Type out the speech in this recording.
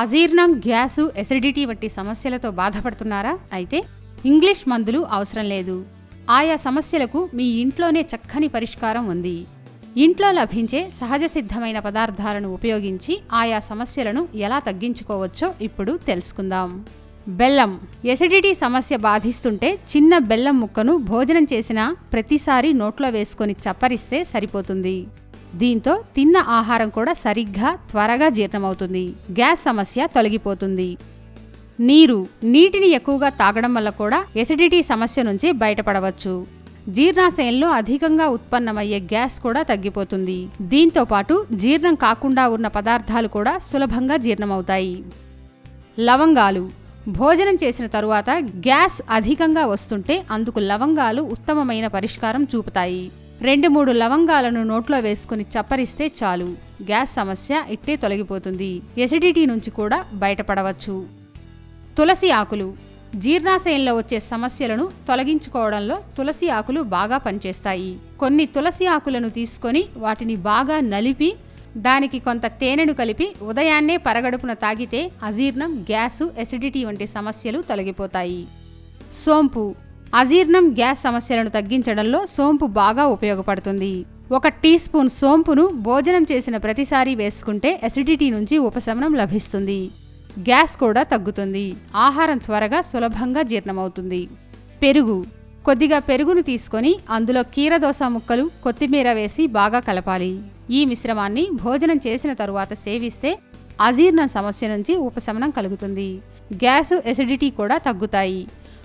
అజీర్ణం gas acidity వంటి సమస్యలతో బాధపడుతున్నారా? అయితే ఇంగ్లీష్ మందులు అవసరం లేదు. ఆయా సమస్యలకు మీ ఇంట్లోనే చక్కని పరిష్కారం ఉంది. ఇంట్లో లభించే సహజ సిద్ధమైన పదార్థాలను ఉపయోగించి ఆయా సమస్యలను ఎలా తగ్గించుకోవచ్చో ఇప్పుడు తెలుసుకుందాం. బెల్లం. ఎసిడిటీ సమస్య బాధిస్తుంటే చిన్న బెల్లం ముక్కను భోజనం చేసిన ప్రతిసారి నోట్లో వేసుకొని చప్పరిస్తే సరిపోతుంది. దీంతో తిన్న ఆహారం కూడా సరిగ్గా త్వరగా జీర్ణమవుతుంది. గ్యాస్ సమస్య తొలగిపోతుంది. నీరు నీటిని ఎక్కువగా తాగడం వల్ల కూడా ఎసిడిటీ సమస్య నుంచి బయటపడవచ్చు. జీర్ణాశయంలో అధికంగా ఉత్పన్నమయ్యే గ్యాస్ కూడా తగ్గిపోతుంది. దీంతో పాటు జీర్ణం కాకుండా ఉన్న పదార్థాలు కూడా సులభంగా జీర్ణమవుతాయి. లవంగాలు. భోజనం చేసిన తరువాత గ్యాస్ అధికంగా వస్తుంటే అందుకు లవంగాలు ఉత్తమమైన పరిష్కారం చూపుతాయి. రెండు మూడు లవంగాలను నోట్లో వేసుకుని చప్పరిస్తే చాలు. గ్యాస్ సమస్య ఇట్టే తొలగిపోతుంది. ఎసిడిటీ నుంచి కూడా బయటపడవచ్చు. తులసి ఆకులు. జీర్ణాశయంలో వచ్చే సమస్యలను తొలగించుకోవడంలో తులసి ఆకులు బాగా పనిచేస్తాయి. కొన్ని తులసి ఆకులను తీసుకొని వాటిని బాగా నలిపి దానికి కొంత తేనెను కలిపి ఉదయాన్నే పరగడుపున తాగితే అజీర్ణం గ్యాసు ఎసిడిటీ వంటి సమస్యలు తొలగిపోతాయి. సోంపు. అజీర్ణం గ్యాస్ సమస్యలను తగ్గించడంలో సోంపు బాగా ఉపయోగపడుతుంది. ఒక టీ స్పూన్ సోంపును భోజనం చేసిన ప్రతిసారి వేసుకుంటే ఎసిడిటీ నుంచి ఉపశమనం లభిస్తుంది. గ్యాస్ కూడా తగ్గుతుంది. ఆహారం త్వరగా సులభంగా జీర్ణమవుతుంది. పెరుగు. కొద్దిగా పెరుగును తీసుకొని అందులో కీరదోస ముక్కలు కొత్తిమీర వేసి బాగా కలపాలి. ఈ మిశ్రమాన్ని భోజనం చేసిన తరువాత సేవిస్తే అజీర్ణం సమస్య నుంచి ఉపశమనం కలుగుతుంది. గ్యాసు ఎసిడిటీ కూడా తగ్గుతాయి.